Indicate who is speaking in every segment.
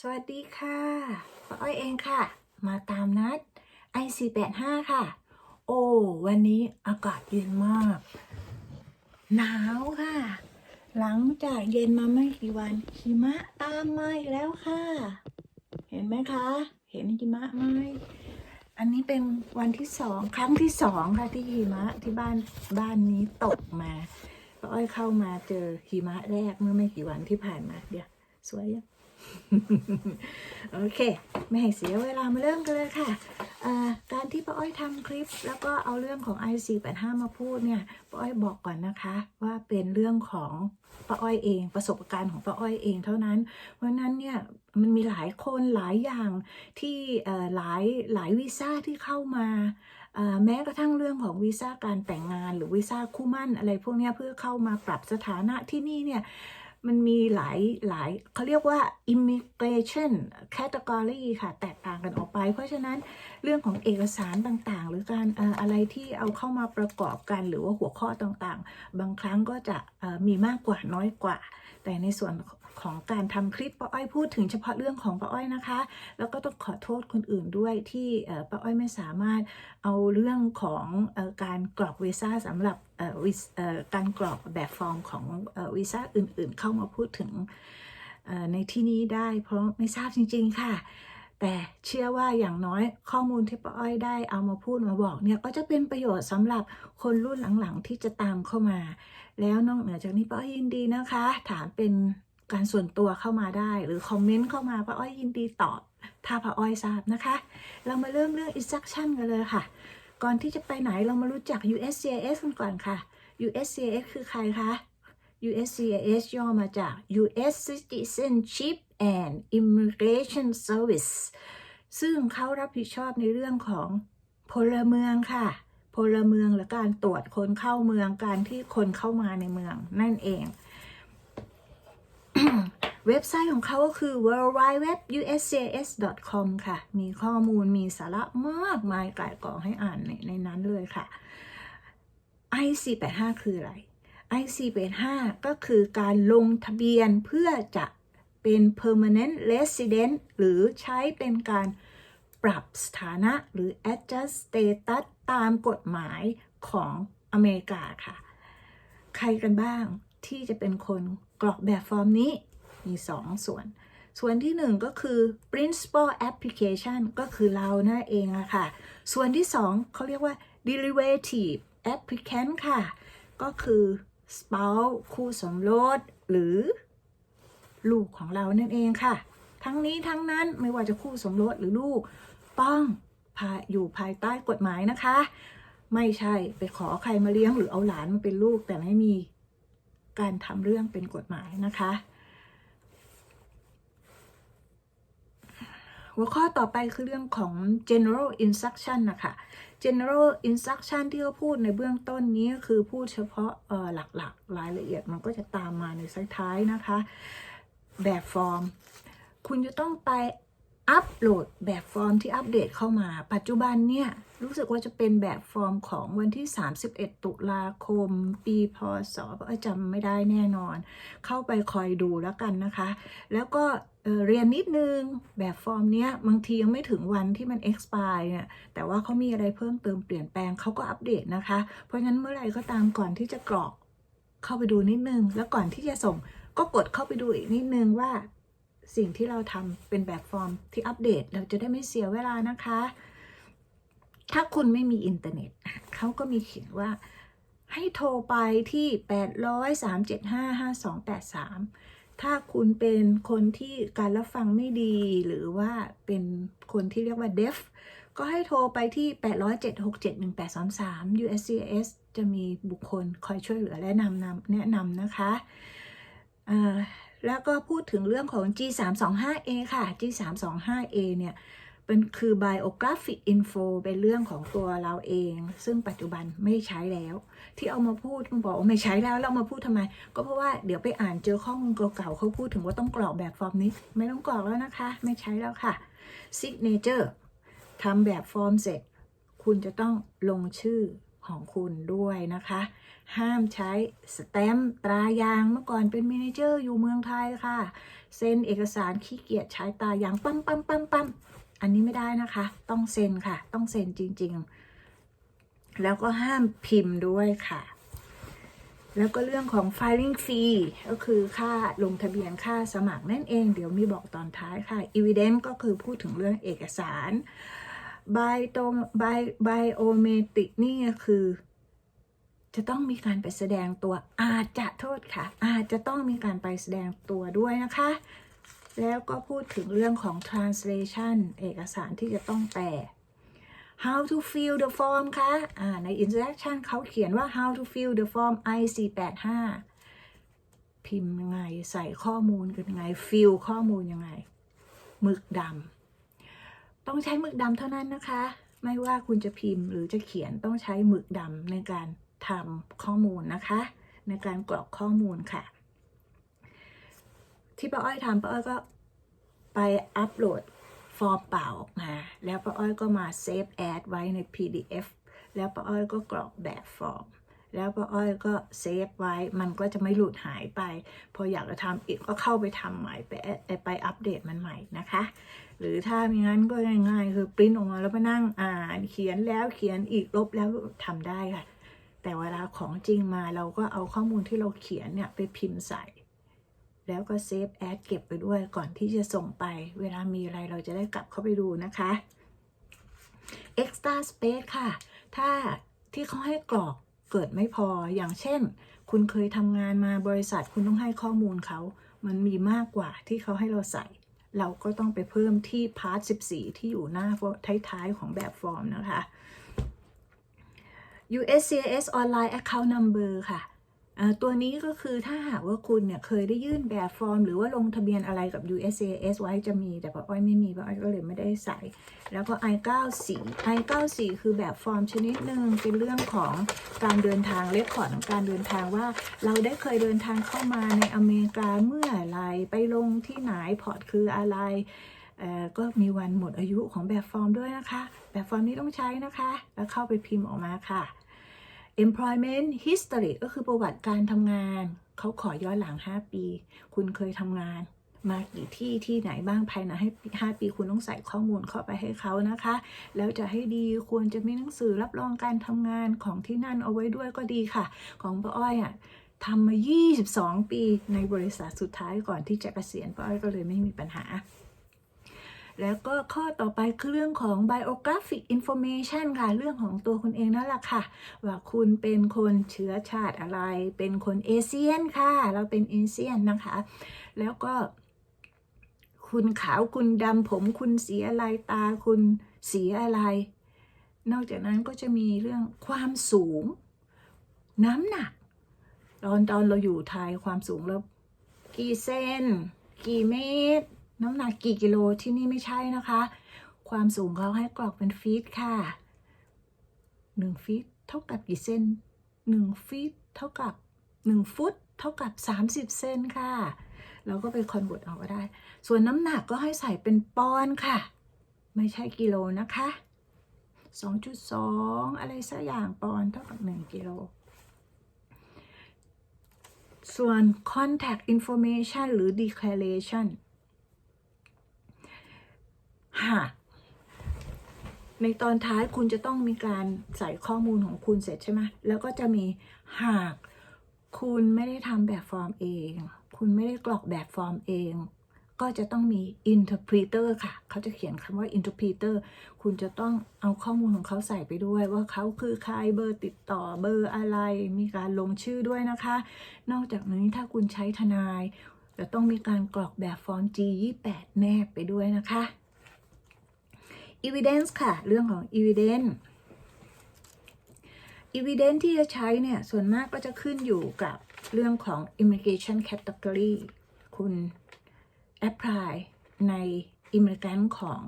Speaker 1: สวัสดีค่ะป้าอ้อยเองค่ะ มาตามนัด i485 ค่ะ โอ้ วันนี้อากาศเย็นมาก หนาวค่ะ หลังจากเย็นมาไม่กี่วันหิมะตามมาอีกแล้วค่ะ เห็นไหมคะ เห็นหิมะไหมอันนี้เป็นวันที่สองครั้งที่สองค่ะที่หิมะที่บ้านบ้านนี้ตกมาป้าอ้อยเข้ามาเจอหิมะแรกเมื่อไม่กี่วันที่ผ่านมาเดี๋ยวสวยยัง โอเค ไม่ให้เสียเวลามาเริ่มกันเลยค่ะ การที่ป้าอ้อยทำคลิป แล้วก็เอาเรื่องของ i485 มาพูดเนี่ยป้าอ้อยบอกก่อนนะคะ ว่าเป็นเรื่องของป้าอ้อยเอง ประสบการณ์ของป้าอ้อยเองเท่านั้น เพราะนั้นเนี่ยมันมีหลายคนหลายอย่างที่หลายหลายวีซ่าที่เข้ามาแม้กระทั่งเรื่องของวีซ่าการแต่งงาน หรือวีซ่าคู่มั่นอะไรพวกนี้เพื่อเข้ามาปรับสถานะที่นี่เนี่ย มันมีหลายหลายเขาเรียกว่า immigration category ค่ะ แตกต่างกันออกไป เพราะฉะนั้นเรื่องของเอกสารต่างๆ หรือการอะไรที่เอาเข้ามาประกอบกัน หรือว่าหัวข้อต่างๆ บางครั้งก็จะมีมากกว่าน้อยกว่า แต่ในส่วนของการทำคลิปป้าอ้อยพูดถึงเฉพาะเรื่องของป้าอ้อยนะคะ แล้วก็ต้องขอโทษคนอื่นด้วยที่ป้าอ้อยไม่สามารถเอาเรื่องของการกรอกวีซ่าสำหรับ การกรอกแบบฟอร์มของวีซ่าอื่นๆ เข้ามาพูดถึงในที่นี้ได้เพราะไม่ทราบจริง ๆ ค่ะ แต่เชื่อว่าอย่างน้อยข้อมูลที่ป้าอ้อยได้เอามาพูดมาบอกเนี่ยก็จะเป็นประโยชน์สำหรับคนรุ่นหลังๆ ที่จะตามเข้ามา แล้วนอกเหนือจากนี้ป้าอ้อยยินดีนะคะ ถามเป็นการส่วนตัวเข้ามาได้ หรือคอมเมนต์เข้ามาป้าอ้อยยินดีตอบ ถ้าป้าอ้อยทราบนะคะ เรามาเริ่มเรื่อง instruction กันเลยค่ะ ก่อนที่จะไปไหนเรามารู้จัก USCIS กันก่อนค่ะ USCIS คือใครคะ USCIS ย่อมาจาก US Citizenship and Immigration Service ซึ่งเขารับผิดชอบในเรื่องของพลเมืองค่ะ พลเมืองและการตรวจคนเข้าเมืองการที่คนเข้ามาในเมืองนั่นเอง เว็บไซต์ของเขาก็คือ worldwideweb.uscis.com ค่ะ มีข้อมูลมีสาระมากมายก่ายกองให้อ่านในในนั้นเลยค่ะ i485 คืออะไร i485 ก็คือการลงทะเบียนเพื่อจะเป็น permanent resident หรือใช้เป็นการปรับสถานะหรือ adjust status ตามกฎหมายของอเมริกาค่ะ ใครกันบ้างที่จะเป็นคนกรอกแบบฟอร์มนี้ มี2ส่วน ส่วนที่ 1 ก็คือ principal application ก็คือเรานั่นเองอะค่ะ ส่วนที่ 2เขาเรียกว่า derivative applicant ค่ะ ก็คือ spouse คู่สมรสหรือลูกของเรานั่นเองค่ะ ทั้งนี้ทั้งนั้นไม่ว่าจะคู่สมรสหรือลูก ต้องอยู่ภายใต้กฎหมายนะคะ ไม่ใช่ไปขอใครมาเลี้ยงหรือเอาหลานมาเป็นลูกแต่ไม่มีการทำเรื่องเป็นกฎหมายนะคะ หัวข้อต่อไปคือเรื่องของ general instruction นะคะ general instruction ที่เขาพูดในเบื้องต้นนี้คือพูดเฉพาะเออหลักๆ รายละเอียดมันก็จะตามมาในท้ายนะคะ แบบฟอร์ม คุณจะต้องไปอัปโหลดแบบฟอร์มที่อัปเดตเข้ามา ปัจจุบันเนี่ย รู้สึกว่าจะเป็นแบบฟอร์มของวันที่ 31 ตุลาคม ปีพศเอ้ยจำไม่ได้แน่นอน เข้าไปคอยดูแล้วกันนะคะ แล้วก็ เเรียนนิดนึงแบบฟอร์มเนี้ยบางทียังไม่ถึงวันที่มัน expire เนี่ยแต่ว่าเขามีอะไรเพิ่มเติมเปลี่ยนแปลงเขาก็อัปเดตนะคะ เพราะฉะนั้นเมื่อไหร่ก็ตามก่อนที่จะกรอกเข้าไปดูนิดนึง แล้วก่อนที่จะส่งก็กดเข้าไปดูอีกนิดนึงว่า สิ่งที่เราทำเป็นแบบฟอร์มที่อัปเดต เราจะได้ไม่เสียเวลานะคะ ถ้าคุณไม่มีอินเทอร์เน็ตเขาก็มีเขียนว่าให้โทรไปที่ 800-375-5283 ถ้าคุณเป็นคนที่การรับฟังไม่ดี หรือว่าเป็นคนที่เรียกว่า deaf ก็ให้โทรไปที่ 807671833 USCIS จะมีบุคคลคอยช่วยเหลือและนำนำแนะนำนะคะอ่าแล้วก็พูดถึงเรื่องของ G325A ค่ะ G325A เนี่ย เป็นคือ biographic info เป็นเรื่องของตัวเราเอง ซึ่งปัจจุบันไม่ใช้แล้ว ที่เอามาพูดคุณบอกไม่ใช้แล้วแล้วเอามาพูดทำไม ก็เพราะว่าเดี๋ยวไปอ่านเจอข้อมูลเก่าๆเขาพูดถึงว่าต้องกรอกแบบฟอร์มนี้ ไม่ต้องกรอกแล้วนะคะ ไม่ใช้แล้วค่ะ signature ทำแบบฟอร์มเสร็จ คุณจะต้องลงชื่อของคุณด้วยนะคะ ห้ามใช้สแตมป์ตรายางเมื่อก่อนเป็นเมเนเจอร์อยู่เมืองไทยค่ะ เซ็นเอกสารขี้เกียจใช้ตายางปั๊มปั๊มปั๊มปั๊ม อันนี้ไม่ได้นะคะ ต้องเซ็นค่ะ ต้องเซ็นจริง ๆ แล้วก็ห้ามพิมพ์ด้วยค่ะ แล้วก็เรื่องของ filing fee ก็คือค่าลงทะเบียนค่าสมัครนั่นเอง เดี๋ยวมีบอกตอนท้ายค่ะ evidence ก็คือพูดถึงเรื่องเอกสาร by ตรง by biometric นี่คือ จะต้องมีการไปแสดงตัวอาจจะโทษค่ะ อาจจะต้องมีการไปแสดงตัวด้วยนะคะ แล้วก็พูดถึงเรื่องของ translation เอกสารที่จะต้องแปล how to fill the form คะอ่าใน instruction เขาเขียนว่า how to fill the form I485 พิมพ์ยังไง ใส่ข้อมูลกันยังไง fill ข้อมูลยังไงหมึกดำต้องใช้หมึกดำเท่านั้นนะคะ ไม่ว่าคุณจะพิมพ์หรือจะเขียนต้องใช้หมึกดำในการทำข้อมูลนะคะ ในการกรอกข้อมูลค่ะ ที่ป้าอ้อยทำป้าอ้อยก็ไปอัปโหลดฟอร์มเปล่าออกมา แล้วป้าอ้อยก็มาเซฟแอดไว้ใน PDF แล้วป้าอ้อยก็กรอกแบบฟอร์ม แล้วป้าอ้อยก็เซฟไว้ มันก็จะไม่หลุดหายไป พออยากจะทำอีกก็เข้าไปทำใหม่ไปไปอัปเดตมันใหม่นะคะ หรือถ้ามีงั้นก็ง่ายๆ คือปริ้นออกมาแล้วมานั่งอ่านเขียนแล้วเขียนอีกลบแล้วทำได้ค่ะ แต่เวลาของจริงมาเราก็เอาข้อมูลที่เราเขียนเนี่ยไปพิมพ์ใส่ แล้วก็เซฟแอดเก็บไปด้วยก่อนที่จะส่งไป เวลามีอะไรเราจะได้กลับเข้าไปดูนะคะ extra space ค่ะ ถ้าที่เขาให้กรอกเกิดไม่พออย่างเช่น คุณเคยทำงานมาบริษัทคุณต้องให้ข้อมูลเขา มันมีมากกว่าที่เขาให้เราใส่ เราก็ต้องไปเพิ่มที่พาร์ท 14 ที่อยู่หน้าท้ายๆ ของแบบฟอร์มนะคะ USCIS Online Account Number ค่ะ ตัวนี้ก็คือถ้าหากว่าคุณเนี่ยเคยได้ยื่นแบบฟอร์ม หรือว่าลงทะเบียนอะไรกับ USCIS ไว้จะมี แต่ป้าอ้อยไม่มีป้าอ้อยก็เลยไม่ได้ใส่ แล้วก็ I94 I94 คือแบบฟอร์มชนิดหนึ่งเป็นเรื่องของการเดินทางเลคคอของการเดินทางว่าเราได้เคยเดินทางเข้ามาในอเมริกาเมื่อไรไปลงที่ไหนพอร์ตคืออะไรก็มีวันหมดอายุของแบบฟอร์มด้วยนะคะ แบบฟอร์มนี้ต้องใช้นะคะ แล้วเข้าไปพิมพ์ออกมาค่ะ employment history ก็คือประวัติการทำงาน เขาขอย้อนหลัง 5 ปี คุณเคยทำงานมากี่ที่ที่ไหนบ้างภายในให้5ปีคุณต้องใส่ข้อมูลเข้าไปให้เขานะคะ แล้วจะให้ดีควรจะมีหนังสือรับรองการทำงานของที่นั่นเอาไว้ด้วยก็ดีค่ะ ของป้าอ้อยอะทำมา 22 ปีในบริษัทสุดท้ายก่อนที่จะเกษียณป้าอ้อยก็เลยไม่มีปัญหา แล้วก็ข้อต่อไปคือเรื่องของ biographic information ค่ะ เรื่องของตัวคุณเองนั่นแหละค่ะ ว่าคุณเป็นคนเชื้อชาติอะไร เป็นคนเอเชียนค่ะ เราเป็นเอเชียนนะคะ แล้วก็คุณขาวคุณดำผมคุณสีอะไรตาคุณสีอะไร นอกจากนั้นก็จะมีเรื่องความสูง น้ำหนัก ตอนตอนเราอยู่ไทยความสูงเรากี่เซนกี่เมตร น้ำหนักกี่กิโลที่นี่ไม่ใช่นะคะ ความสูงเขาให้กรอกเป็นฟีตค่ะหนึ่งฟีตเท่ากับกี่เซนหนึ่งฟีตเท่ากับหนึ่งฟุตเท่ากับ 30 เซนค่ะเราก็ไปคอนเวิร์ตเอาก็ได้ ส่วนน้ำหนักก็ให้ใส่เป็นปอนด์ค่ะ ไม่ใช่กิโลนะคะ 2.2 อะไรสักอย่างปอนด์เท่ากับ 1 กิโล ส่วน contact information หรือ declaration หากในตอนท้ายคุณจะต้องมีการใส่ข้อมูลของคุณเสร็จใช่ไหมแล้วก็จะมีหากคุณไม่ได้ทำแบบฟอร์มเอง คุณไม่ได้กรอกแบบฟอร์มเอง ก็จะต้องมี interpreter ค่ะ เขาจะเขียนคำว่า interpreter คุณจะต้องเอาข้อมูลของเขาใส่ไปด้วย ว่าเขาคือใครเบอร์ติดต่อเบอร์อะไร มีการลงชื่อด้วยนะคะ นอกจากนี้ถ้าคุณใช้ทนาย จะต้องมีการกรอกแบบฟอร์ม G28 แนบไปด้วยนะคะ evidence ค่ะ เรื่องของ evidence evidence ที่จะใช้เนี่ย ส่วนมากก็จะขึ้นอยู่กับเรื่องของ immigration category คุณ apply ใน immigrant ของ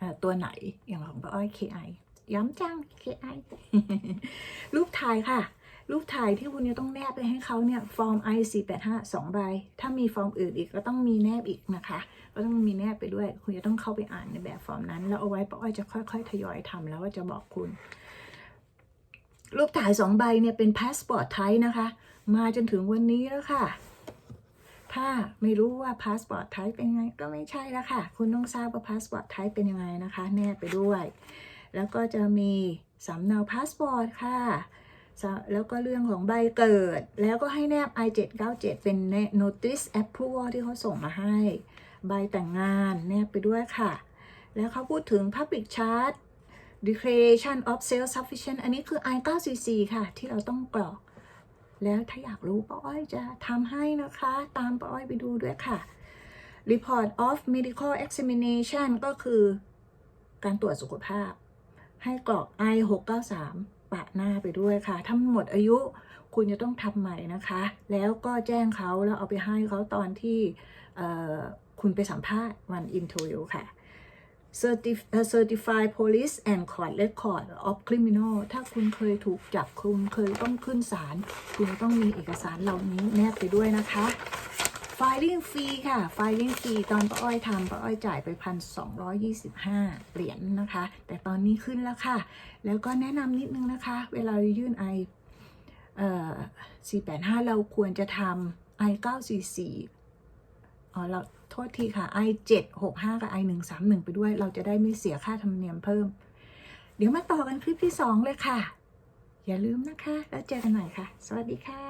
Speaker 1: อตัวไหนอย่างของป้าอ้อย KI ย้ำจัง KI รูปถ่ายค่ะ รูปถ่ายที่คุณจะต้องแนบไปให้เขาเนี่ยฟอร์ม I485 2ใบ ถ้ามีฟอร์มอื่นอีกก็ต้องมีแนบอีกนะคะ ก็ต้องมีแนบไปด้วย คุณจะต้องเข้าไปอ่านในแบบฟอร์มนั้น แล้วเอาไว้ป้าอ้อยจะค่อย ๆ ทยอยทำแล้วว่าจะบอกคุณ รูปถ่ายสองใบเนี่ยเป็นพาสปอร์ตไทยนะคะ มาจนถึงวันนี้แล้วค่ะ ถ้าไม่รู้ว่าพาสปอร์ตไทยเป็นยังไงก็ไม่ใช่แล้วค่ะ คุณต้องทราบว่าพาสปอร์ตไทยเป็นยังไงนะคะ แนบไปด้วย แล้วก็จะมีสำเนาพาสปอร์ตค่ะ แล้วก็เรื่องของใบเกิด แล้วก็ให้แนบ I797 เป็น notice approval ที่เขาส่งมาให้ ใบแต่งงานแนบไปด้วยค่ะ แล้วเขาพูดถึง public charge declaration of self sufficient อันนี้คือ I9cc ค่ะ ที่เราต้องกรอก แล้วถ้าอยากรู้ป้าอ้อยจะทำให้นะคะ ตามป้าอ้อยไปดูด้วยค่ะ report of medical examination ก็คือการตรวจสุขภาพ ให้กรอก I 6 9 3 ปะหน้าไปด้วยค่ะถ้าหมดอายุคุณจะต้องทำใหม่นะคะ แล้วก็แจ้งเขาแล้วเอาไปให้เขาตอนที่คุณไปสัมภาษณ์วัน interview ค่ะ Certif- เอ่อ Certified Police and Court Record of Criminal ถ้าคุณเคยถูกจับคุณเคยต้องขึ้นศาลคุณต้องมีเอกสารเหล่านี้แนบไปด้วยนะคะ Filing fee ค่ะ Filing fee ตอนป้าอ้อยทำป้าอ้อยจ่ายไปพันสองเหรียญนะคะ แต่ตอนนี้ขึ้นแล้วค่ะ แล้วก็แนะนำนิดนึงนะคะ เวลายื่น i เอ่อ485 เราควรจะทำ i 944อ๋อเราโทษทีค่ะ i 765 กับ i 131ไปด้วย เราจะได้ไม่เสียค่าธรรมเนียมเพิ่ม เดี๋ยวมาต่อกันคลิปที่ 2 เลยค่ะ อย่าลืมนะคะ แล้วเจอกันใหม่ค่ะ สวัสดีค่ะ